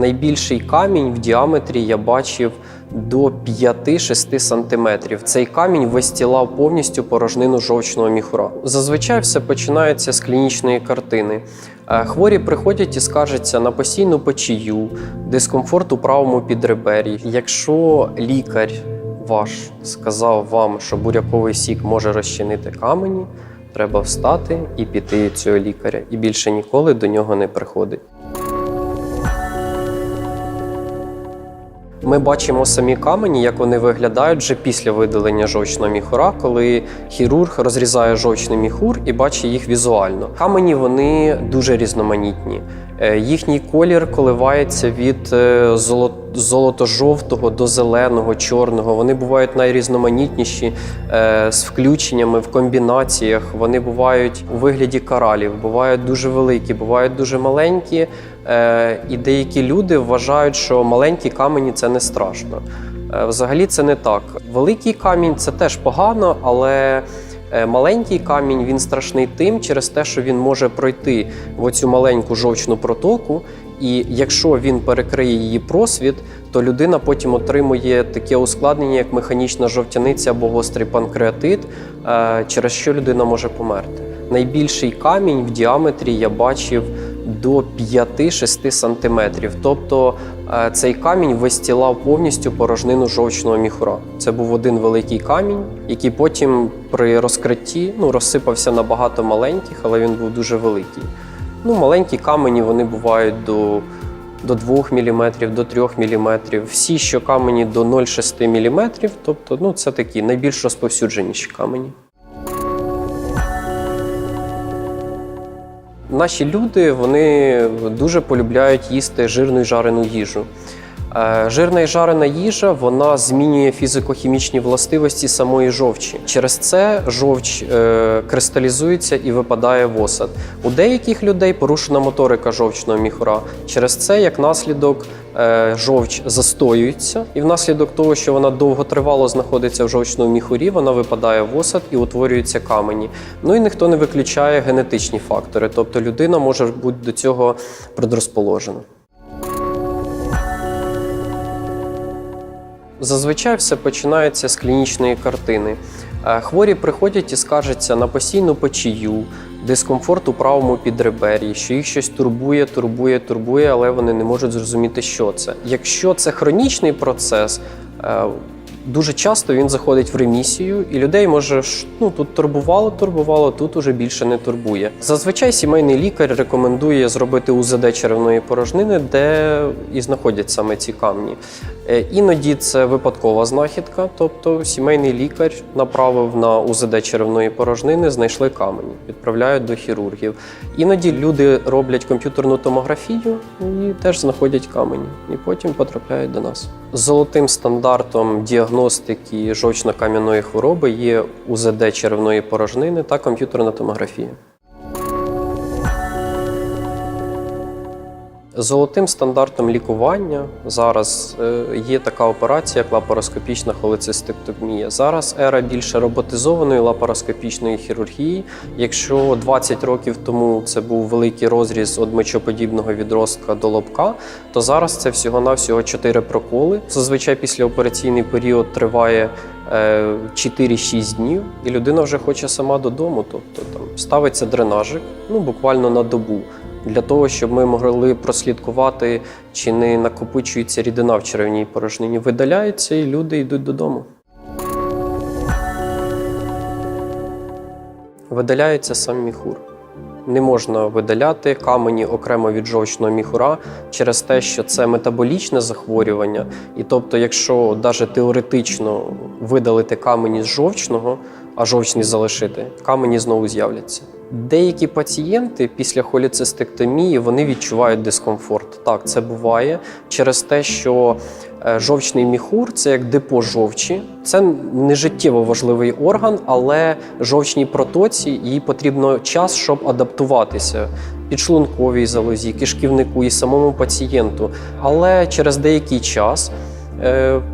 Найбільший камінь в діаметрі я бачив до 5-6 сантиметрів. Цей камінь вистілав повністю порожнину жовчного міхура. Зазвичай все починається з клінічної картини. Е, Хворі приходять і скаржаться на постійну печію, дискомфорт у правому підребер'ї. Якщо лікар ваш сказав вам, що буряковий сік може розчинити камені, треба встати і піти цього лікаря, і більше ніколи до нього не приходить. Ми бачимо самі камені, як вони виглядають вже після видалення жовчного міхура, коли хірург розрізає жовчний міхур і бачить їх візуально. Камені вони дуже різноманітні. Е, Їхній колір коливається від е, золото-жовтого до зеленого, чорного. Вони бувають найрізноманітніші е, з включеннями в комбінаціях. Вони бувають у вигляді коралів, бувають дуже великі, бувають дуже маленькі. Е, І деякі люди вважають, що маленькі камені це не страшно. Е, Взагалі це не так. Великий камінь це теж погано, але е, маленький камінь він страшний тим через те, що він може пройти в оцю маленьку жовчну протоку. І якщо він перекриє її просвіт, то людина потім отримує таке ускладнення, як механічна жовтяниця або гострий панкреатит, через що людина може померти. Найбільший камінь в діаметрі я бачив до 5-6 сантиметрів. Тобто е, цей камінь вистілав повністю порожнину жовчного міхура. Це був один великий камінь, який потім при розкритті ну, розсипався на багато маленьких, але він був дуже великий. Ну, маленькі камені вони бувають до, до 2 мм, до 3 мм. Всі, що камені до 0,6 мм, тобто ну, це такі найбільш розповсюдженіші камені. Наші люди вони дуже полюбляють їсти жирну і жарену їжу. Е, Жирна і жарена їжа вона змінює фізико-хімічні властивості самої жовчі. Через це жовч е, кристалізується і випадає в осад. У деяких людей порушена моторика жовчного міхура. Через це, як наслідок, е, жовч застоюється, і внаслідок того, що вона довготривало знаходиться в жовчному міхурі, вона випадає в осад і утворюються камені. Ну і ніхто не виключає генетичні фактори, тобто людина може бути до цього предрозположена. Зазвичай все починається з клінічної картини. Е, Хворі приходять і скаржаться на постійну печію, дискомфорт у правому підребер'ї, що їх щось турбує, турбує, турбує, але вони не можуть зрозуміти, що це. Якщо це хронічний процес, е, дуже часто він заходить в ремісію, і людей може ну тут турбувало, турбувало, тут уже більше не турбує. Зазвичай сімейний лікар рекомендує зробити УЗД черевної порожнини, де і знаходять саме ці камні. Е, Іноді це випадкова знахідка, тобто сімейний лікар направив на УЗД черевної порожнини, знайшли камені, відправляють до хірургів. Іноді люди роблять комп'ютерну томографію і теж знаходять камені, і потім потрапляють до нас. Золотим стандартом діагностики жовчно-кам'яної хвороби є УЗД черевної порожнини та комп'ютерна томографія. Золотим стандартом лікування зараз е, є така операція, як лапароскопічна холецистектомія. Зараз ера більше роботизованої лапароскопічної хірургії. Якщо 20 років тому це був великий розріз від мечоподібного відростка до лобка, то зараз це всього-навсього 4 проколи. Зазвичай післяопераційний період триває е, 4-6 днів, і людина вже хоче сама додому. Тобто там ставиться дренажик, ну буквально на добу для того, щоб ми могли прослідкувати, чи не накопичується рідина в черевній порожнині. Видаляється, і люди йдуть додому. Видаляється сам міхур. Не можна видаляти камені окремо від жовчного міхура через те, що це метаболічне захворювання. І тобто, якщо навіть теоретично видалити камені з жовчного, а жовчні залишити, камені знову з'являться. Деякі пацієнти після холіцистектомії вони відчувають дискомфорт. Так, це буває через те, що е, жовчний міхур це як депо жовчі. Це не життєво важливий орган, але жовчній протоці їй потрібно час, щоб адаптуватися підшлунковій залозі, кишківнику і самому пацієнту. Але через деякий час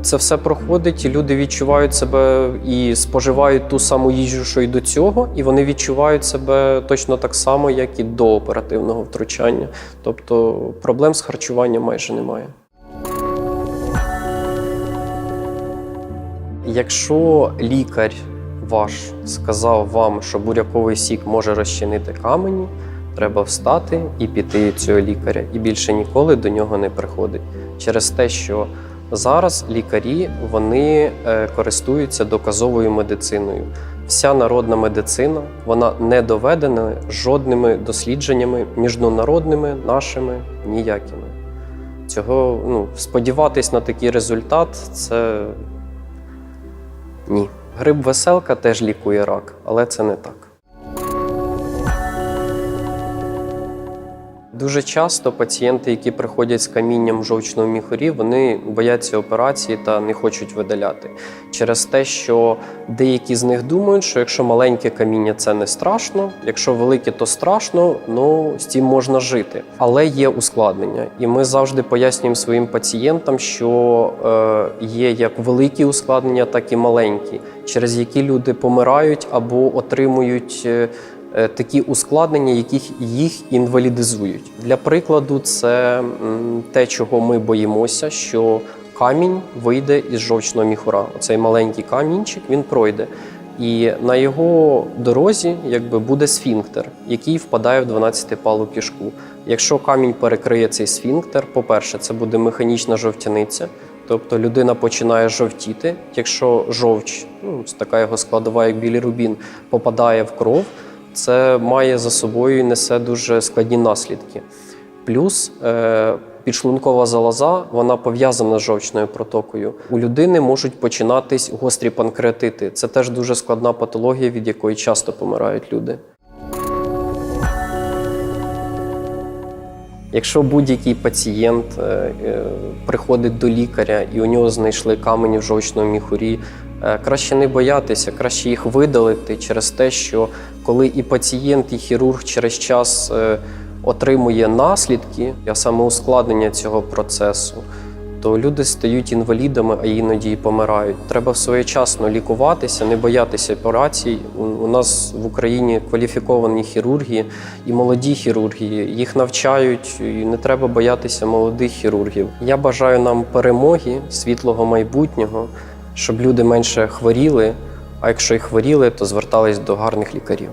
це все проходить, і люди відчувають себе і споживають ту саму їжу, що й до цього, і вони відчувають себе точно так само, як і до оперативного втручання. Тобто проблем з харчуванням майже немає. Якщо лікар ваш сказав вам, що буряковий сік може розчинити камені, треба встати і піти цього лікаря, і більше ніколи до нього не приходить. Через те, що зараз лікарі вони е, користуються доказовою медициною. Вся народна медицина вона не доведена жодними дослідженнями міжнародними нашими ніякими. Цього ну, сподіватись на такий результат це ні. Гриб веселка теж лікує рак, але це не так. Дуже часто пацієнти, які приходять з камінням в жовчному міхурі, вони бояться операції та не хочуть видаляти через те, що деякі з них думають, що якщо маленьке каміння це не страшно, якщо велике, то страшно, ну з цим можна жити. Але є ускладнення, і ми завжди пояснюємо своїм пацієнтам, що е, є як великі ускладнення, так і маленькі, через які люди помирають або отримують. Е, Такі ускладнення, яких їх інвалідизують. Для прикладу, це те, чого ми боїмося, що камінь вийде із жовчного міхура. Оцей маленький камінчик він пройде. І на його дорозі якби буде сфінктер, який впадає в 12-палу кишку. Якщо камінь перекриє цей сфінктер, по-перше, це буде механічна жовтяниця, тобто людина починає жовтіти. Якщо жовч, ну така його складова, як білірубін, попадає в кров, це має за собою і несе дуже складні наслідки. Плюс е, підшлункова залоза вона пов'язана з жовчною протокою. У людини можуть починатись гострі панкреатити. Це теж дуже складна патологія, від якої часто помирають люди. Якщо будь-який пацієнт е, е, приходить до лікаря і у нього знайшли камені в жовчному міхурі, краще не боятися, краще їх видалити через те, що коли і пацієнт, і хірург через час е, отримує наслідки, а саме ускладнення цього процесу, то люди стають інвалідами, а іноді і помирають. Треба своєчасно лікуватися, не боятися операцій. У- У нас в Україні кваліфіковані хірурги і молоді хірурги. Їх навчають, і не треба боятися молодих хірургів. Я бажаю нам перемоги, світлого майбутнього, щоб люди менше хворіли. А якщо й хворіли, то звертались до гарних лікарів.